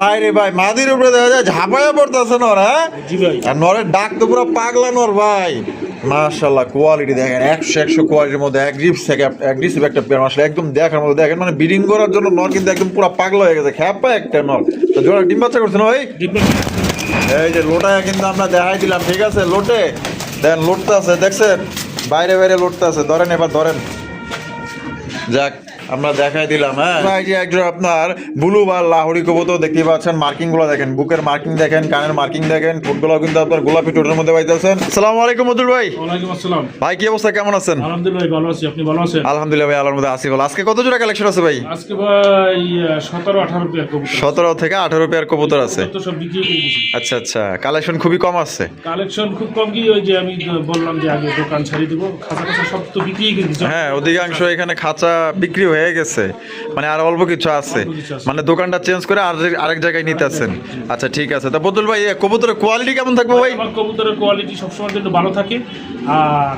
ভাই রে ভাই মাদির উপরে দেখা যায় ঝাপায়া পড়তেছে নর হ্যাঁ? আর নরের ডাক তো পুরো পাগলা নর ভাই। মাশাল্লাহ কোয়ালিটি দেখেন একশো একশো কোয়ালিটির মধ্যে অ্যাগ্রিপস থেকে অ্যাগ্রিসিভ একটা পেয়ার মাসাল একদম দেখার মধ্যে দেখেন মানে ব্রিডিং করার জন্য নর কিন্তু একদম পুরো পাগলা হয়ে গেছে খ্যাপা একটা নর। তো জোড়া ডিম বাচ্চা করছে না ভাই এই যে লোটা কিন্তু আমরা দেখাই দিলাম ঠিক আছে? লোটে দেন লোটতে আছে দেখছেন? বাইরে বাইরে লোটতে আছে ধরেন এবার ধরেন। যাক আমরা দেখাই দিলাম হ্যাঁ। এই যে একজন আপনার ব্লু বা লাহোরি কবুতর দেখতে পাচ্ছেন মার্কিংগুলো দেখেন বুকের মার্কিং দেখেন কানের মার্কিং দেখেন ফুটগুলো কিন্তু আপনার গোলাপি টোটের মধ্যে পাইতেছেন। আসসালামু আলাইকুম মধুর ভাই। ওয়ালাইকুম আসসালাম। ভাই কি অবস্থা? কেমন আছেন? আলহামদুলিল্লাহ ভালো আছি। আপনি ভালো আছেন? আলহামদুলিল্লাহ ভাই আল্লাহর মধ্যে ভালো। আজকে কত জোড়া কালেকশন আছে ভাই? আজকে ভাই পেয়ার কবুতর থেকে আঠারো পেয়ার কবুতর আছে। সব বিক্রি করে দিয়েছি। আচ্ছা আচ্ছা। কালেকশন খুবই কম আছে। কালেকশন খুব কম কি ওই যে আমি বললাম যে আগে দোকান ছাড়িয়ে দেবো। খাতা খাতা সব তো বিক্রি করে দিয়েছি। হ্যাঁ অধিকাংশ এখানে খাঁচা বিক্রি হয়ে গেছে। মানে আর অল্প কিছু আছে। মানে দোকানটা চেঞ্জ করে আর আরেক জায়গায় নিতে আসেন। আচ্ছা ঠিক আছে। তা বদল ভাই কবুতরের কোয়ালিটি কেমন থাকবে ভাই? কবুতরের কোয়ালিটি সবসময় জন্য ভালো থাকে। আর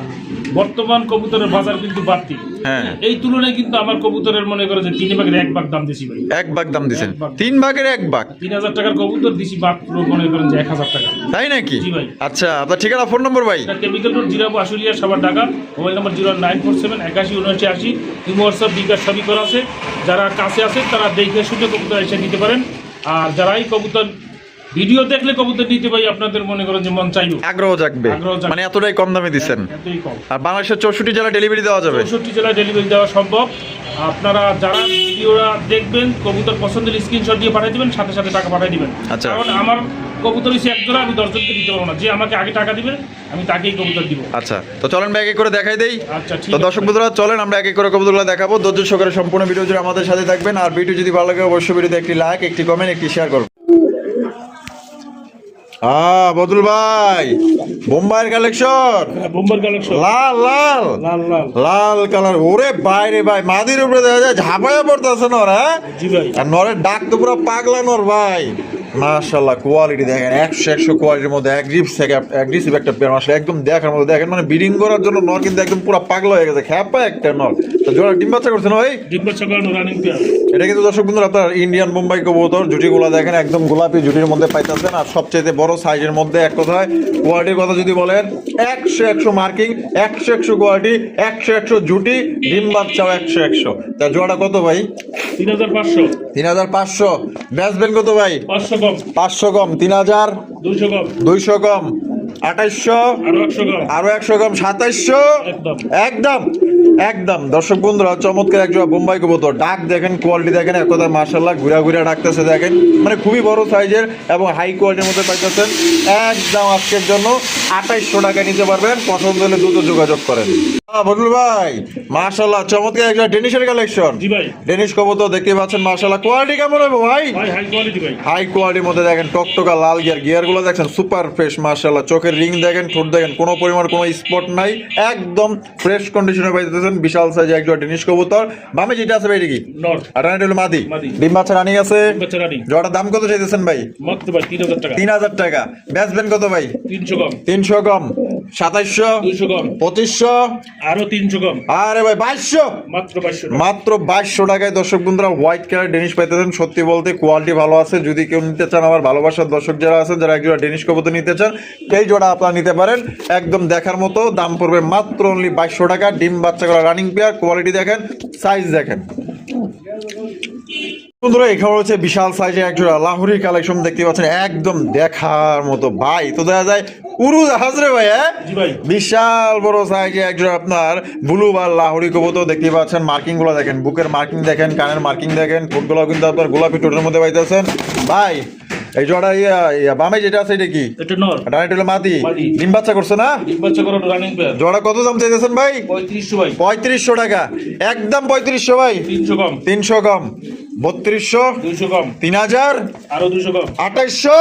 বর্তমান কবুতরের বাজার কিন্তু বাড়তি। হ্যাঁ। এই তুলনায় কিন্তু আমার কবুতরের মনে করে যে তিন ভাগের এক ভাগ দাম দিছি ভাই। এক ভাগ দাম দিছেন তিন ভাগের এক ভাগ? তিন হাজার টাকার কবুতর দিছি মাত্র মনে করেন যে এক হাজার টাকা। তাই নাকি? জি ভাই। আচ্ছা আপনার ঠিকানা ফোন নম্বর ভাই? Chemical road Zirabo Ashulia Savar Dhaka. Mobile number zero nine four seven একাশি উনআশি আশি। ইমো হোয়াটসঅ্যাপ বিকাশ সবই করা আছে। যারা কাছে আছে তারা দেখে শুনে কবুতর এসে নিতে পারেন। আর যারাই কবুতর ভিডিও দেখলে কবুতর নিতে পারি আপনাদের মনে করেন যে মন চাইব আগ্রহ জাগবে। মানে এতটাই কম দামে দিচ্ছেন। কম। আর বাংলাদেশের চৌষট্টি জেলা ডেলিভারি দেওয়া যাবে। চৌষট্টি জেলায় ডেলিভারি দেওয়া সম্ভব। আপনারা যারা ভিডিওটা দেখবেন কবুতর পছন্দের স্ক্রিনশট দিয়ে পাঠিয়ে দিবেন সাথে সাথে টাকা পাঠিয়ে দিবেন। আচ্ছা। কারণ আমার কবুতর হচ্ছে এক জোড়া আমি দশজনকে দিতে পারব না। যে আমাকে আগে টাকা দিবে আমি তাকেই কবুতর দিব। আচ্ছা তো চলেন ভাই এক করে দেখাই দেই। আচ্ছা তো দর্শক বন্ধুরা চলেন আমরা এক এক করে কবুতরগুলো দেখাবো। ধৈর্য সহকারে সম্পূর্ণ ভিডিও জুড়ে আমাদের সাথে থাকবেন। আর ভিডিও যদি ভালো লাগে অবশ্যই ভিডিওতে একটি লাইক একটি কমেন্ট একটি শেয়ার করুন হ্যাঁ বদুল ভাই বোম্বাইয়ের কালেকশন কালেকশন লাল লাল। লাল লাল। লাল কালার ওরে বাইরে ভাই মাদির উপরে দেখা যায় ঝাপায়া পড়তেছে নর হ্যাঁ? জি ভাই। আর নরের ডাক তো পুরো পাগলা নর ভাই। মাশাল্লাহ কোয়ালিটি দেখেন একশো একশো কোয়ালিটির মধ্যে অ্যাগ্রিসিভ একটা পেয়ার মাসাল একদম দেখার মধ্যে দেখেন মানে বিডিং করার জন্য নর কিন্তু একদম পুরো পাগলা হয়ে গেছে খ্যাপা একটা নর। তো জোড়া ডিম বাচ্চা করছে না ভাই রানিং পেয়ার এটা কিন্তু দর্শক বন্ধুরা আপনার ইন্ডিয়ান মুম্বাই কবুতর জুটিগুলো দেখেন একদম গোলাপি জুটির মধ্যে পাইতেছেন আর সবচেয়ে বড় সাইজের মধ্যে এক কথায় কোয়ালিটির কথা যদি বলেন একশো একশো মার্কিং একশো একশো কোয়ালিটি একশো একশো জুটি ডিম বাচ্চাও একশো একশো। তা জোড়াটা কত ভাই? তিন হাজার পাঁচশো। তিন হাজার পাঁচশো। বেচবেন কত ভাই। পাঁচশো কম। পাঁচশো কম। তিন হাজার। দুইশো কম। দুইশো কম। আঠাইশশো আরও একশো কম সাতাইশশো। একদম। একদম দর্শক বন্ধুরা চমৎকার একজন বোম্বাই কবুতর। ডাক দেখেন কোয়ালিটি দেখেন এক কথা মার্শাল্লাহ ঘুরা ঘুরা ডাকতেছে দেখেন। মানে খুবই বড় সাইজের এবং হাই কোয়ালিটির মধ্যে পাইতেছেন। একদম আজকের জন্য আঠাইশশো টাকা নিতে পারবেন। পছন্দ হলে দ্রুত যোগাযোগ করেন। বদুল ভাই মার্শাল্লাহ চমৎকার একটা ডেনিশের কালেকশন ডেনিশ কবুতর দেখতে পাচ্ছেন মার্শাল্লাহ কোয়ালিটি কেমন হবে ভাই? হাই কোয়ালিটি কোয়ালিটির মধ্যে দেখেন টকটকা লাল গিয়ার গিয়ারগুলো দেখেন সুপার ফ্রেশ মার্শাল্লাহ চোখের রিং দেখেন ঠোঁট দেখেন কোনো পরিমাণ কোনো স্পট নাই একদম ফ্রেশ কন্ডিশনে পাইতেছেন বিশাল সাইজে একজন ডিনিশ কবুতর। বামে যেটা আছে ভাই কি? আর রানিটা হলো মাদি। ডিম বাচ্চা রানি আছে। বাচ্চা দাম কত চাইতেছেন ভাই? তিন হাজার টাকা। তিন হাজার টাকা। বেচবেন কত ভাই? তিনশো কম। তিনশো কম। সাতাইশশো কম। পঁচিশশো আরও তিনশো কম। আরে ভাই বাইশশো। মাত্র বাইশশো মাত্র বাইশশো টাকায় দর্শক বন্ধুরা হোয়াইট কালার ডেনিশ পাইতেছেন সত্যি বলতে কোয়ালিটি ভালো আছে। যদি কেউ নিতে চান আমার ভালোবাসার দর্শক যারা আছেন যারা একজোড়া ডেনিশ কবুতর নিতে চান এই জোড়া আপনারা নিতে পারেন। একদম দেখার মতো দাম পড়বে মাত্র অনলি বাইশশো টাকা। ডিম বাচ্চা করা রানিং পেয়ার কোয়ালিটি দেখেন সাইজ দেখেন। বন্ধুরা এখানে হচ্ছে বিশাল সাইজের একজোড়া লাহোরি কালেকশন দেখতে পাচ্ছেন একদম দেখার মতো ভাই তো দেখা যায় উরু জাহাজ রে ভাই হ্যাঁ? বিশাল বড় সাইজে একজন আপনার ব্লু বা লাহোরি কবুতর দেখতে পাচ্ছেন মার্কিংগুলো দেখেন বুকের মার্কিং দেখেন কানের মার্কিং দেখেন ফুটগুলো কিন্তু আপনার গোলাপি টোটের মধ্যে পাইতেছেন। ভাই এই জোড়া ইয়া বামে যেটা আছে এটা কি? এটা নর। মাদি। ডিম বাচ্চা করছে না? ডিম বাচ্চা রানিং পেয়ার জোড়া কত দাম চাইতেছেন ভাই? পঁয়ত্রিশশো ভাই। পঁয়ত্রিশশো টাকা। একদম পঁয়ত্রিশশো ভাই। তিনশো কম। তিনশো কম। বত্রিশশো দুইশো কম। তিন হাজার আরও দুইশো কম। আঠাইশশো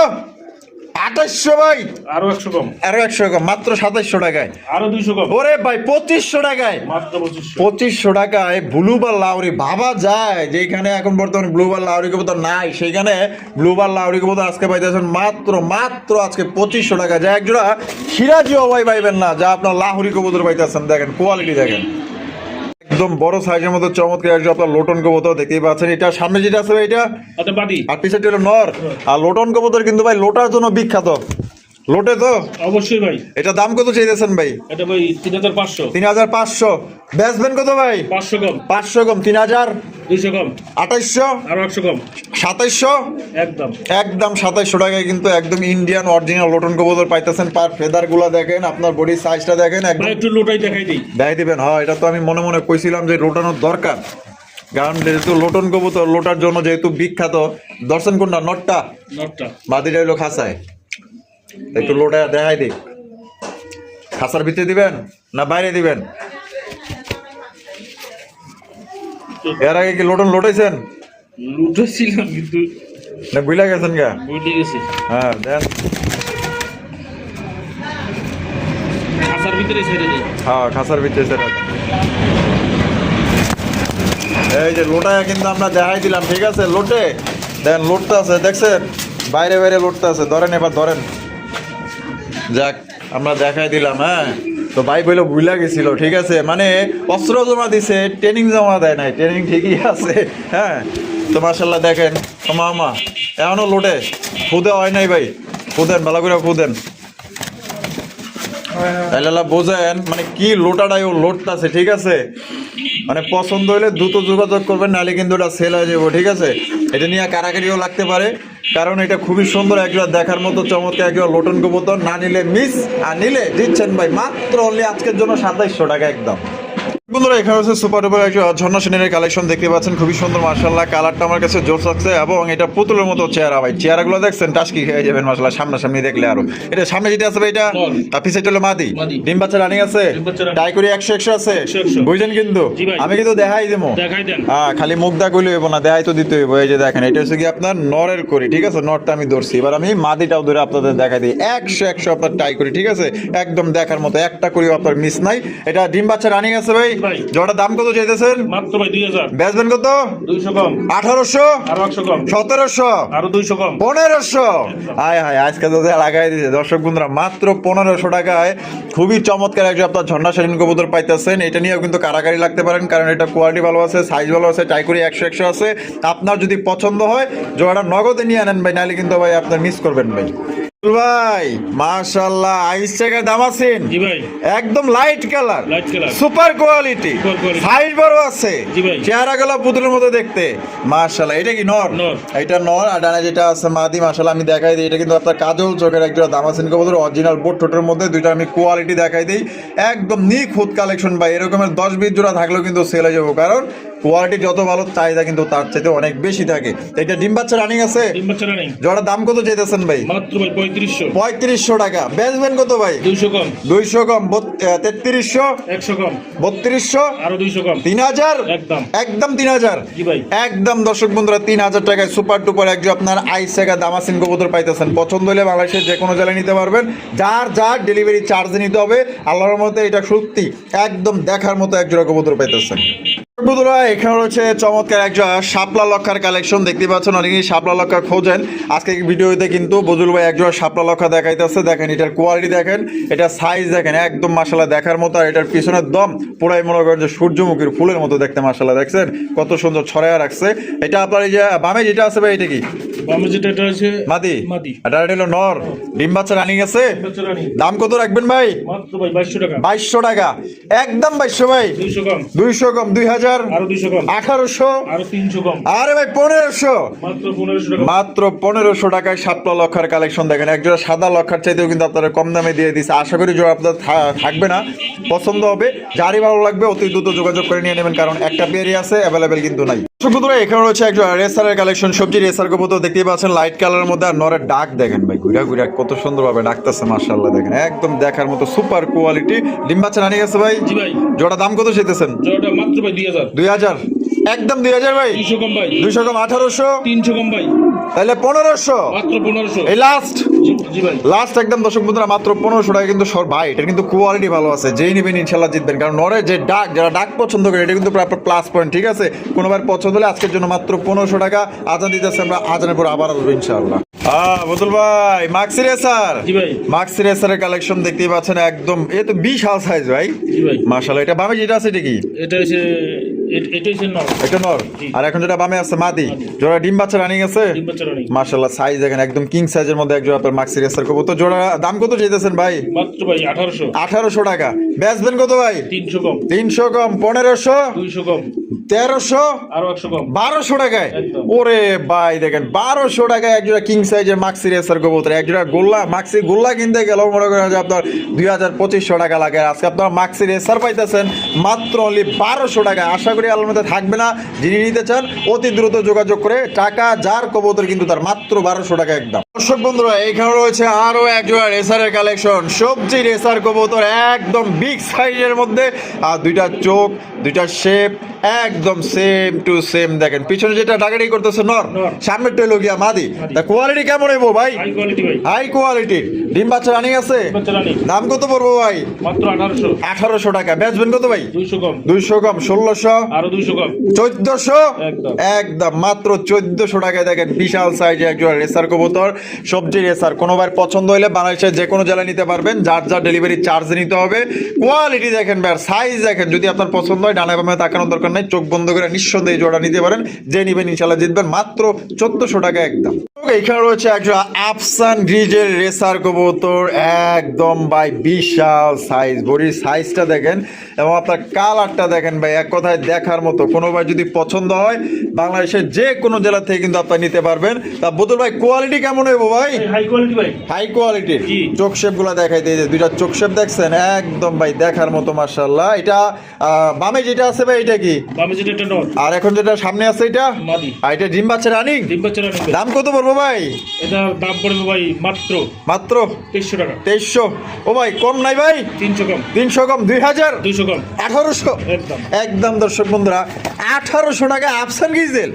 আঠাইশশো ভাই। আরও একশো কম। আরও একশো কম মাত্র সাতাইশশো টাকায়। আরও দুইশো কম। ওরে ভাই পঁচিশশো টাকায়। মাত্র পঁচিশশো। টাকায় ব্লু বার লাউরি। ভাবা যায় যেখানে এখন বর্তমানে ব্লু বার লাউরি কবুতর নাই। সেখানে ব্লু বার লাউরি কবুতর আজকে পাইতেছেন মাত্র মাত্র আজকে পঁচিশশো টাকা। যা একজোড়া সিরাজিও ভাই পাইবেন না যা আপনার লাহুরি কবুতর পাইতেছেন দেখেন কোয়ালিটি দেখেন। একদম বড় সাইজের মতো চমৎকার একজন আপনার লোটন কবুতর দেখতেই পাচ্ছেন। এটা সামনে যেটা আছে এটা? ওটা আর পিছনে হলো নর। আর লোটন কবুতর কিন্তু ভাই লোটার জন্য বিখ্যাত। লোটে তো? অবশ্যই ভাই। এটা দাম কত চাইতেছেন ভাই? এটা ভাই তিন হাজার পাঁচশো। তিন হাজার পাঁচশো। বেচবেন কত ভাই? পাঁচশো কম। পাঁচশো কম তিন হাজার? দুইশো কম। আঠাইশশো? আরও একশো কম। সাতাইশশো? একদম। একদম সাতাইশশো টাকায় কিন্তু একদম ইন্ডিয়ান অরিজিনাল লোটন কবুতর পাইতেছেন। পার ফেদারগুলা দেখেন আপনার বডির সাইজটা দেখেন একদম। একটু লোটাই দেখাই দিই। দেখাই দিবেন। হ্যাঁ এটা তো আমি মনে মনে কইছিলাম যে লোটানোর দরকার। কারণ যেহেতু লোটন কবুতর লোটার জন্য যেহেতু বিখ্যাত দর্শন কোনটা? নটটা? নটটা। মাদিটা হইল খাসায়। একটু লোটা দেখাই দিক খাসার ভিতরে দিবেন না বাইরে দিবেন? এর আগে কি লোটন লোটাইছেন লুটেছিলাম কিন্তু না বুঝলা গেছেন গা? গেছি। হ্যাঁ দেন। আসার ভিতরে ছেড়ে দিই হ্যাঁ খাসার ভিতরে সেটা এই যে লোটা কিন্তু আমরা দেখাই দিলাম ঠিক আছে? লোটে দেন আছে দেখছেন? বাইরে বাইরে লোটটা আছে ধরেন এবার ধরেন। যাক আমরা দেখাই দিলাম হ্যাঁ? তো ভাই বইলো ভুলা গেছিল ঠিক আছে? মানে অস্ত্র জমা দিছে ট্রেনিং জমা দেয় নাই ট্রেনিং ঠিকই আছে হ্যাঁ? তো মার্শাল্লাহ দেখেন ও মামা এখনও লোটে খুদে হয় নাই ভাই খুদেন ভালো করে খুদেন। তাইলে বোঝেন মানে কি লোটাটাই ও লোটটাছে ঠিক আছে? মানে পছন্দ হলে দ্রুত যোগাযোগ করবেন নাহলে কিন্তু ওটা সেল হয়ে যাব ঠিক আছে? এটা নিয়ে কারাকারিও লাগতে পারে। কারণ এটা খুবই সুন্দর একবার দেখার মতো চমৎকার একবার লোটন কবুতর না নিলে মিস আর নিলে দিচ্ছেন ভাই মাত্র অনলি আজকের জন্য সাতাইশশো টাকা একদম। বন্ধুরা এখানে হচ্ছে সুপার ডুপার একটা ঝর্ণা সেনের কালেকশন দেখতে পাচ্ছেন। খুবই সুন্দর মার্শাল্লাহ কালারটা আমার কাছে জোর থাকছে এবং এটা পুতুলের মতো চেহারা ভাই। চেহারাগুলো দেখছেন টাস্কি খেয়ে যাবেন মার্শাল্লাহ সামনাসামনি দেখলে আরও। এটা সামনে যেটা আছে ভাই এটা। তার পিছে হলো মাদি। ডিম বাচ্চা রানিং আছে। টাই করে একশো একশো আছে। 100 100 বুঝলেন কিন্তু? আমি কিন্তু দেখাই দেবো। হ্যাঁ খালি মুখ দা কইলে হইব না দেখাই তো দিতে হইব। এই যে দেখেন এটা হচ্ছে কি আপনার নরের করি ঠিক আছে? নরটা আমি ধরছি। এবার আমি মাদিটাও ধরে আপনাদের দেখাই দিই। একশো একশো আপনার টাই করি ঠিক আছে? একদম দেখার মতো একটা করিও আপনার মিস নাই। এটা ডিম বাচ্চা রানিং আছে ভাই। ভাই। জোড়া দাম কত চাইতেছেন? মাত্র ভাই দুই হাজার। বেচবেন কত? দুইশো কম। আঠারোশো? আরও একশো কম। সতেরোশো? আরও দুইশো কম। পনেরোশো? হায় হায় আজকে তো লাগাই দিয়েছে দর্শক বন্ধুরা মাত্র পনেরোশো টাকায় খুবই চমৎকার একজন আপনার ঝর্ণা শালীন কবুতর পাইতেছেন। এটা নিয়েও কিন্তু কারাকারি লাগতে পারেন কারণ এটা কোয়ালিটি ভালো আছে সাইজ ভালো আছে টাইকুরি একশো একশো আছে। আপনার যদি পছন্দ হয় জোড়াটা নগদে নিয়ে আনেন ভাই নাহলে কিন্তু ভাই আপনার মিস করবেন ভাই। ভাই আইস টাকায় দাম আছেন জি ভাই। একদম light colour light colour super quality. Size বড় আছে। জি ভাই। চেহারা গেল পুতুলের মতো দেখতে। এটা কি নর। এটা নর আর ডানা যেটা আছে মাদি আমি দেখাই দিই। এটা কিন্তু আপনার কাজল চোখের একটা দামাসিন কবুতর অরিজিনাল বোট টোটের মধ্যে দুইটা আমি কোয়ালিটি দেখাই দিই। একদম নিখুঁত কালেকশন ভাই এরকমের দশ বিশ জোড়া থাকলেও কিন্তু সেল হয়ে যাব। কারণ কোয়ালিটি যত ভালো চাহিদা কিন্তু তার চাইতে অনেক বেশি থাকে। এটা ডিম বাচ্চা রানিং আছে? তিন বছর রানিং জোড়ার দাম কত চাইতেছেন ভাই? মাত্র ভাই পঁয়ত্রিশশো। পঁয়ত্রিশশো টাকা। বেচবেন কত ভাই? দুইশো কম। দুইশো কম। তেত্রিশশো? একশো কম। বত্রিশশো? আরও দুইশো কম। তিন হাজার একদম। একদম তিন হাজার জি ভাই। একদম দর্শক বন্ধুরা তিন হাজার টাকায় সুপার টুপার একজন আপনার আইস টাকা দামাসিন কবুতর পাইতেছেন। পছন্দ হলে বাংলাদেশের যে কোনো জেলায় নিতে পারবেন। যার যার ডেলিভারি চার্জ নিতে হবে আল্লাহর মতে এটা সত্যি একদম দেখার মতো একজোড়া কবুতর পাইতেছেন। বন্ধুরা, এখানে রয়েছে চমৎকার একজন শাপলা লক্ষার কালেকশন দেখতে পাচ্ছেন, অনেকেই শাপলা লক্ষা খোঁজেন। আজকে ভিডিওতে কিন্তু বজুল ভাই একজন শাপলা লক্ষা দেখাইতেছে। দেখেন, এটার কোয়ালিটি দেখেন, এটা সাইজ দেখেন, একদম মাসালা দেখার মতো, আর এটার পিছনের দম পুরাই মনে করেন যে সূর্যমুখীর ফুলের মতো দেখতে মাসালা দেখছেন? কত সুন্দর ছড়াইয়া রাখছে। এটা আপনার এই যে বামে যেটা আছে ভাই, এটা কি? বামে যেটা এটা হচ্ছে মাদি। মাদি। এটা হলো নর। ডিম বাচ্চা রানিং আছে। তিন বছর রানিং দাম কত রাখবেন ভাই? মাত্র ভাই বাইশশো টাকা। একদম ভাই। দুইশো কম আরও কম আঠারোশো। আরও তিনশো কম আরে ভাই পনেরোশো। মাত্র পনেরোশো টাকা। মাত্র পনেরোশো টাকায় সাতটা লক্ষার কালেকশন দেখেন। একজোড়া সাদা লক্ষার চাইতেও কিন্তু আপনারা কম দামে দিয়ে দিচ্ছে আশা করি জোড়া আপনার থা- থাকবে না। পছন্দ হবে। যারই ভালো লাগবে অতি দ্রুত যোগাযোগ করে নিয়ে নেবেন কারণ একটা পেয়ারই আছে অ্যাভেলেবেল কিন্তু নাই। এখানে রয়েছে রেসারের কালেকশন সবজি। রেসার কবুতর দেখতেই পাচ্ছেন লাইট কালারের মধ্যে আর নরের ডাক দেখেন ভাই ঘুরা ঘুরা কত সুন্দরভাবে ডাকতেছে মার্শাল্লাহ দেখেন। একদম দেখার মতো সুপার কোয়ালিটি ডিম বাচ্চা রানি গেছে ভাই? জি ভাই। জোড়া দাম কত চাইতেছেন? জয়টা মাত্র ভাই দুই হাজার। একদম দুই হাজার ভাই? দুইশো কম ভাই। দুইশো কম আঠারোশো? তিনশো কম ভাই। তাহলে মাত্র এই লাস্ট লাস্ট একদম দর্শক বন্ধুরা মাত্র পনেরোশো টাকা কিন্তু সর ভাই এটা কিন্তু কোয়ালিটি ভালো আছে। যেই নেবেন ইনশাল্লাহ জিতবেন। কারণ নরে যে ডাক যারা ডাক পছন্দ করে এটা কিন্তু প্লাস পয়েন্ট ঠিক আছে? কোনোবার পছন্দ হলে আজকের জন্য মাত্র পনেরোশো টাকা আজান দিতেছে আমরা আজানের পর আবার আসব ইনশাআল্লাহ। হ্যাঁ বদল ভাই মাক্সি রেসার মাক্সি রেসারের কালেকশন দেখতেই পাচ্ছেন একদম এ তো বিশাল সাইজ ভাই। জি এটা বামে যেটা আছে এটা কি? এটা এটা নর। আর এখন যেটা বামে আছে মাদি। জোড়া ডিম বাচ্চা রানিং আছে? বাচ্চা সাইজ দেখেন একদম কিং সাইজের মধ্যে এক জোড়া আপনার মাক্সি রেসার তো জোড়া দাম কত চাইতেছেন ভাই? মাত্র ভাই আঠারোশো। আঠারোশো টাকা। বেচবেন কত ভাই? তিনশো কম। তিনশো কম পনেরোশো? দুইশো কম। তেরোশো বারোশো টাকায়। ওরে ভাই দেখেন বারোশো টাকায় এক জোড়া কিং সাইজের মাক্সি রেসার কবুতর এক গোল্লা মাক্সি গোল্লা কিনতে গেলেও মনে করেন যে আপনার দুই হাজার পঁচিশশো টাকা লাগে। আজকে আপনার মাক্সি রেসার পাইতেছেন মাত্র অনলি বারোশো টাকা আশা করি আলোর মধ্যে থাকবে না। যিনি নিতে চান অতি দ্রুত যোগাযোগ করে টাকা যার কবুতর কিন্তু তার মাত্র বারোশো টাকা একদম। দর্শক বন্ধুরা এখানে রয়েছে আরও এক জোড়া রেসারের কালেকশন। সবজি রেসার কবুতর একদম বিগ সাইজের মধ্যে আর দুইটা চোখ দুইটা শেপ একদম সেম টু সেম দেখেন। পিছনে যেটা ডাকাডি করতেছে নর। সামনের টেলো গিয়া মাদি। তা কোয়ালিটি কেমন হইবো ভাই? হাই কোয়ালিটি ভাই। হাই কোয়ালিটি ডিম বাচ্চা রানিং আছে? বাচ্চা রানিং দাম কত পড়ব ভাই? মাত্র আঠারোশো। টাকা। বেচবেন কত ভাই? দুইশো কম। ষোলোশো? চোদ্দশো? একদম। একদম মাত্র চোদ্দশো টাকায় দেখেন বিশাল সাইজে একজন রেসার কবুতর। সবজি রেসার কোনোবার পছন্দ হলে বাংলাদেশের যে কোনো জেলায় নিতে পারবেন। যার যার ডেলিভারি চার্জ নিতে হবে। কোয়ালিটি দেখেন ভাই সাইজ দেখেন। যদি আপনার পছন্দ হয়, ডানা বামে তাকানোর দরকার নেই। চোখ বন্ধ করে নিঃসন্দেহে জোড়া নিতে পারেন। যে নিবেন ইনশাল্লাহ জিতবেন। মাত্র চোদ্দশো টাকা একদম। এখানে রয়েছে একজন আফসান গ্রিজের রেসার কবুতর। একদম ভাই, বিশাল সাইজ বডির সাইজটা দেখেন। এবং আপনার কালারটা দেখেন ভাই, এক কথায় দেখার মতো। কোনো ভাই যদি পছন্দ হয়, বাংলাদেশের যে কোনো জেলা থেকে কিন্তু আপনার নিতে পারবেন। তা বোতল ভাই কোয়ালিটি কেমন হইব ভাই? হাই কোয়ালিটি ভাই হাই কোয়ালিটির চোখ শেপগুলা দেখাই দিয়ে দুইটা চোখ শেপ দেখছেন? একদম ভাই দেখার মতো মার্শাল্লাহ এটা বামে যেটা আছে ভাই এটা কি? বামে যেটা এটা নর আর এখন যেটা সামনে আছে এটা? মাদি। আর এটা ডিম বাচ্চা রানিং ডিম বাচ্চা রানিং দাম কত পড়ব ভাই? এটার দাম পড়বে ভাই মাত্র মাত্র? টাকা। ও ভাই কম নাই ভাই? তিনশো কম। তিনশো কম? দুই হাজার? দুইশো কম। আঠারোশো? একদম। একদম দর্শক বন্ধুরা আঠারোশো টাকা আফসান গ্রিজেল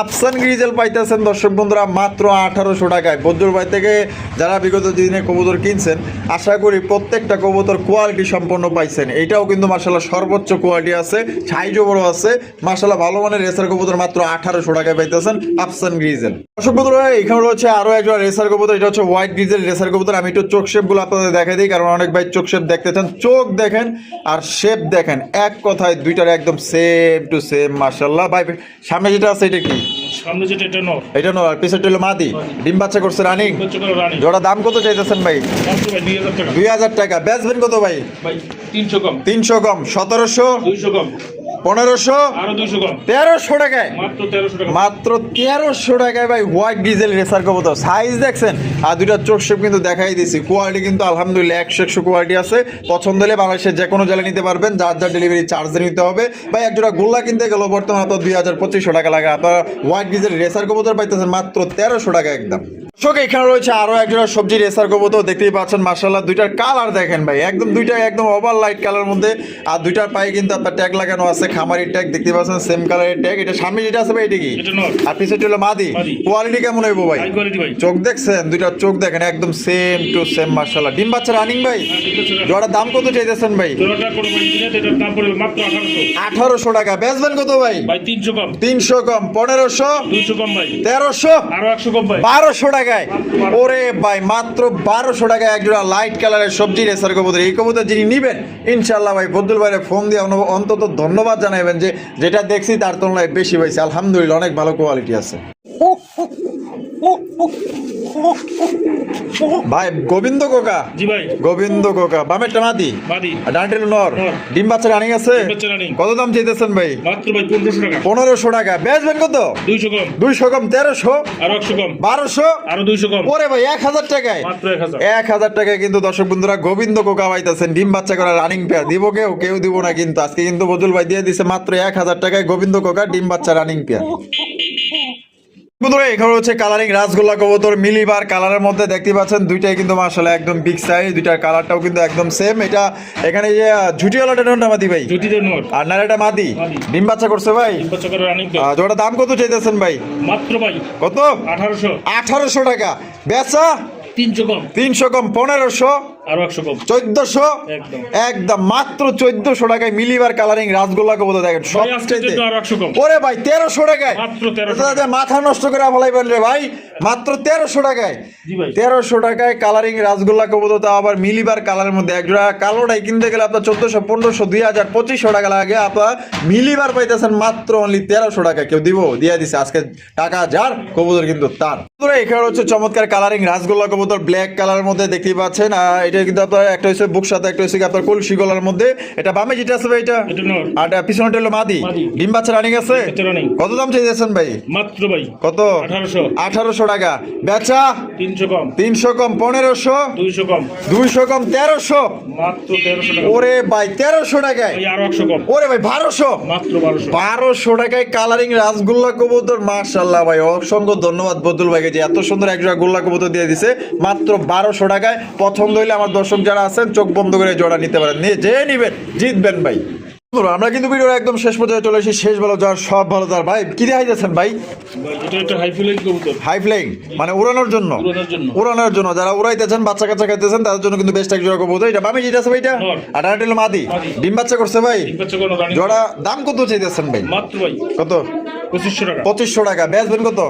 আফসান গ্রিজেল পাইতেছেন দর্শক বন্ধুরা মাত্র আঠারোশো টাকায় বদ্রুর ভাই থেকে যারা বিগত দিনে কবুতর কিনছেন, আশা করি প্রত্যেকটা কবুতর কোয়ালিটি সম্পন্ন পাইছেন। এটাও কিন্তু মার্শাল্লাহ সর্বোচ্চ কোয়ালিটি আছে সাইজও বড় আছে। মার্শাল্লাহ ভালো মানের রেসার কবুতর মাত্র আঠারোশো টাকায় পাইতেছেন আফসান গ্রিজেল দর্শক বন্ধুরা, এখানে রয়েছে আরও একজন রেসার কবুতর, এটা হচ্ছে হোয়াইট গ্রিজেল রেসার কবুতর। আমি একটু চোখ শেপগুলো আপনাদের দেখাই দিই, কারণ অনেক ভাই চোখ শেপ দেখতে চান। চোখ দেখেন আর শেপ দেখেন, এক কথায় দুইটার একদম সেম টু সেম মার্শাল্লাহ ভাই, সামনে যেটা আছে, এটা কি? সামনে যেটা এটা নর। এটা নয় পিছরটা হলো মাদি। ডিম বাচ্চা করছে রানিং। জোড়া দাম কত চাইতেছেন ভাই? দুই হাজার টাকা। দুই হাজার টাকা। বেচবেন কত ভাই? ভাই তিনশো কম। তিনশো কম। সতেরোশো? দুইশো কম। পনেরোশো? তেরোশো টাকায়? মাত্র তেরোশো টাকায় ভাই হোয়াইট ডিজেল রেসার কবুতর। সাইজ দেখছেন? আর দুইটা চোখ শেপ কিন্তু দেখাই দিছি। কোয়ালিটি কিন্তু আলহামদুলিল্লাহ একশো একশো কোয়ালিটি আছে। পছন্দ হলে বাংলাদেশের যে কোনো জেলায় নিতে পারবেন। যার যার ডেলিভারি চার্জ নিতে হবে। ভাই এক জোড়া গোল্লা কিনতে গেলেও বর্তমানে তো দুই হাজার পঁচিশশো টাকা লাগে। আপনারা হোয়াইট ডিজেল রেসার কবুতর পাইতেছেন মাত্র তেরোশো টাকা একদম। দর্শক এখানে রয়েছে আরও একজোড়া সবজি রেসার কবুতর। দেখতেই পাচ্ছেন মার্শাল্লাহ দুইটার কালার দেখেন ভাই। একদম দুইটা একদম ওভার লাইট কালার মধ্যে। আর দুইটার পায়ে কিন্তু আপনার ট্যাগ লাগানো আছে। খামারি ট্যাগ দেখতে পাচ্ছেন সেম কালারের ট্যাগ এটা সামনে যেটা আছে ভাই এটা কি? আর পিছনে হলো মাদি। কোয়ালিটি কেমন হইব ভাই? হাই কোয়ালিটি ভাই। চোখ দেখছেন? দুইটা চোখ দেখেন একদম সেম টু সেম মার্শাল্লাহ ডিম বাচ্চা রানিং ভাই? হ্যাঁ। জোড়ার দাম কত চাইতেছেন ভাই? আঠারোশো। টাকা। বেচবেন কত ভাই? ভাই তিনশো কম। তিনশো কম। পনেরোশো? দুইশো কম ভাই। তেরোশো? আরও একশো কম ভাই। বারোশো টাকায়। ওরে ভাই মাত্র বারোশো টাকায় একজোড়া লাইট কালারের সবজি রেসার কবুতর। এই কবুতর যিনি নিবেন ইনশাল্লাহ ভাই বদুল ভাইরে ফোন দিয়ে অন- অন্তত ধন্যবাদ। জানাবেন যে যেটা দেখছি তার তুলনায় বেশি হয়েছে। আলহামদুলিল্লাহ অনেক ভালো কোয়ালিটি আছে। ভাই গোবিন্দ কোকা? জি ভাই। গোবিন্দ কোকা বামেরটা মাদি? মাদি। ডান্টেল নর। ডিম বাচ্চা রানিং আছে। কত দাম চাইতেছেন ভাই? মাত্র ভাই টাকা। টাকা। বেচবেন কত? দুইশো কম। দুইশো কম আরও কম। আরও কম। ওরে ভাই এক হাজার টাকায়। মাত্র টাকায় কিন্তু দর্শক বন্ধুরা গোবিন্দ কোকা পাইতেছেন। ডিম বাচ্চা করা রানিং পেয়ার দিব কেউ কেউ দিব না কিন্তু। আজকে কিন্তু বজুল ভাই দিয়ে দিছে মাত্র এক হাজার টাকায় গোবিন্দ কোকা ডিম বাচ্চা রানিং পেয়ার বন্ধুরা এখানে হচ্ছে কালারিং রাসগোল্লা কবুতর মিলিবার কালারের মধ্যে দেখতে পাচ্ছেন। দুইটাই কিন্তু মার্শাল্লাহ একদম বিগ সাইজ দুইটার কালারটাও কিন্তু একদম সেম এটা এখানে যে ঝুটিওয়ালাটা কোনটা মাদি ভাই? আর নারাটা মাদি? মাদি। ডিম বাচ্চা করছে ভাই? জোড়া দাম কত চাইতেছেন ভাই? মাত্র ভাই। কত? আঠারোশো। আঠারোশো টাকা। বেচা? তিনশো কম। তিনশো কম পনেরোশো। আরও একশো কম। চোদ্দশো? একদম। মাত্র চোদ্দশো টাকায় মিলিবার কালারিং দেখেন সব ওরে ভাই তেরোশো টাকায়। মাত্র 1300 এটা যে মাথা নষ্ট করে ফেলাইবেন রে ভাই মাত্র তেরোশো টাকায়। তেরোশো টাকায় কালারিং রাসগোল্লা আবার মিলিবার কালারের মধ্যে এক জোড়া কালোটাই কিনতে গেলে আপনার চোদ্দশো পনেরোশো দুই হাজার পঁচিশশো টাকা লাগে। আপনার মিলিবার পাইতেছেন মাত্র অনলি তেরোশো টাকা কেউ দিব দিয়ে দিছে। আজকে টাকা যার কবুতর কিন্তু তার। এখানে হচ্ছে চমৎকার কালারিং রাসগোল্লা কবুতর ব্ল্যাক কালারের মধ্যে দেখতেই পাচ্ছেন। আর এটা কিন্তু আপনার একটা হচ্ছে বুক সাথে একটা হচ্ছে আপনার কলসি গলার মধ্যে। এটা বামে যেটা আছে ভাই এটা? আর পিছনেটা হলো মাদি। ডিম বাচ্চা রানিং আছে। কত দাম চাইছেন ভাই? মাত্র ভাই। কত? আঠারোশো। টাকা। বেচা? তিনশো কম। তিনশো কম পনেরোশো? দুইশো কম। দুইশো কম তেরোশো? মাত্র তেরোশো টাকা। ওরে ভাই তেরোশো টাকায়। ওরে ভাই বারোশো? মাত্র বারোশো। টাকায় কালারিং রাসগোল্লা কবুতর মার্শাল্লাহ ভাই অসংখ্য ধন্যবাদ বদুল ভাইকে যে এত সুন্দর একজোড়া গোল্লা কবুতর দিয়ে দিছে। মাত্র বারোশো টাকায়। পছন্দ হইলে আমার দর্শক যারা আছেন চোখ বন্ধ করে জোড়া নিতে পারেন। নিয়ে যে নিবেন জিতবেন ভাই। আমরা কিন্তু ভিডিওর একদম শেষ পর্যায়ে চলে এসেছি। শেষ ভালো যার সব ভালো যার ভাই কি দেখাই যাচ্ছেন ভাই? হাই ফ্লাইং মানে উড়ানোর জন্য? উড়ানোর জন্য। যারা উড়াইতেছেন বাচ্চা কাচ্চা খাইতেছেন তাদের জন্য কিন্তু বেস্ট এক জোড়া কবুতর। এটা বামে যেটা আছে ভাইটা। আর হলো মাদি। ডিম বাচ্চা করছে ভাই? জোড়া দাম কত চাইতেছেন ভাই? মাত্র ভাই। কত? পঁচিশশো টাকা। পঁচিশশো টাকা। বেচবেন কত?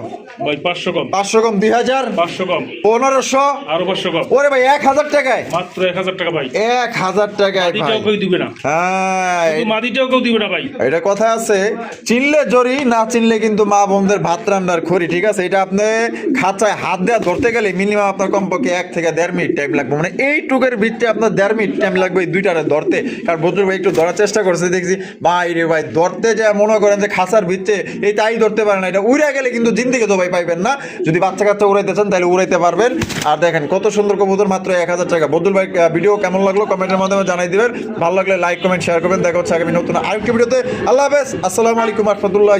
ভাই পাঁচশো কম। পাঁচশো কম দুই হাজার? পাঁচশো কম। পনেরোশো? আরও পাঁচশো কম। ওরে ভাই এক হাজার টাকায়? মাত্র এক হাজার টাকা ভাই। এক হাজার টাকায় ভাই। কেউ দিবে না। হ্যাঁ মাদিটাও কেউ দিবে না ভাই। এটা কথা আছে চিনলে জরি না চিনলে কিন্তু মা বোনদের ভাত রান্নার খড়ি ঠিক আছে? এটা আপনি খাঁচায় হাত দেওয়া ধরতে গেলে মিনিমাম আপনার কমপক্ষে এক থেকে দেড় মিনিট টাইম লাগবে। মানে এই টুকের ভিত্তি আপনার দেড় মিনিট টাইম লাগবে এই দুইটারে ধরতে। কারণ বদরুল ভাই একটু ধরার চেষ্টা করছে দেখছি ভাই রে ভাই ধরতে যা মনে করেন যে খাঁচার ভিত্তে এই তাই ধরতে পারে না। এটা উড়ে গেলে কিন্তু জিন্দিকে তো ভাই পাইবেন না। যদি বাচ্চা কাচ্চা উড়াইতে চান, তাহলে উড়াইতে পারবেন। আর দেখেন, কত সুন্দর কবুতর, মাত্র এক হাজার টাকা। বদুল ভাই ভিডিও কেমন লাগল? কমেন্টের মাধ্যমে জানাই দিবেন। ভালো লাগলে লাইক কমেন্ট শেয়ার করবেন। দেখা হচ্ছে আগামী নতুন আরেকটি ভিডিওতে আল্লাহ হাফেজ। আসসালামু আলাইকুম রহমতুল্লাহ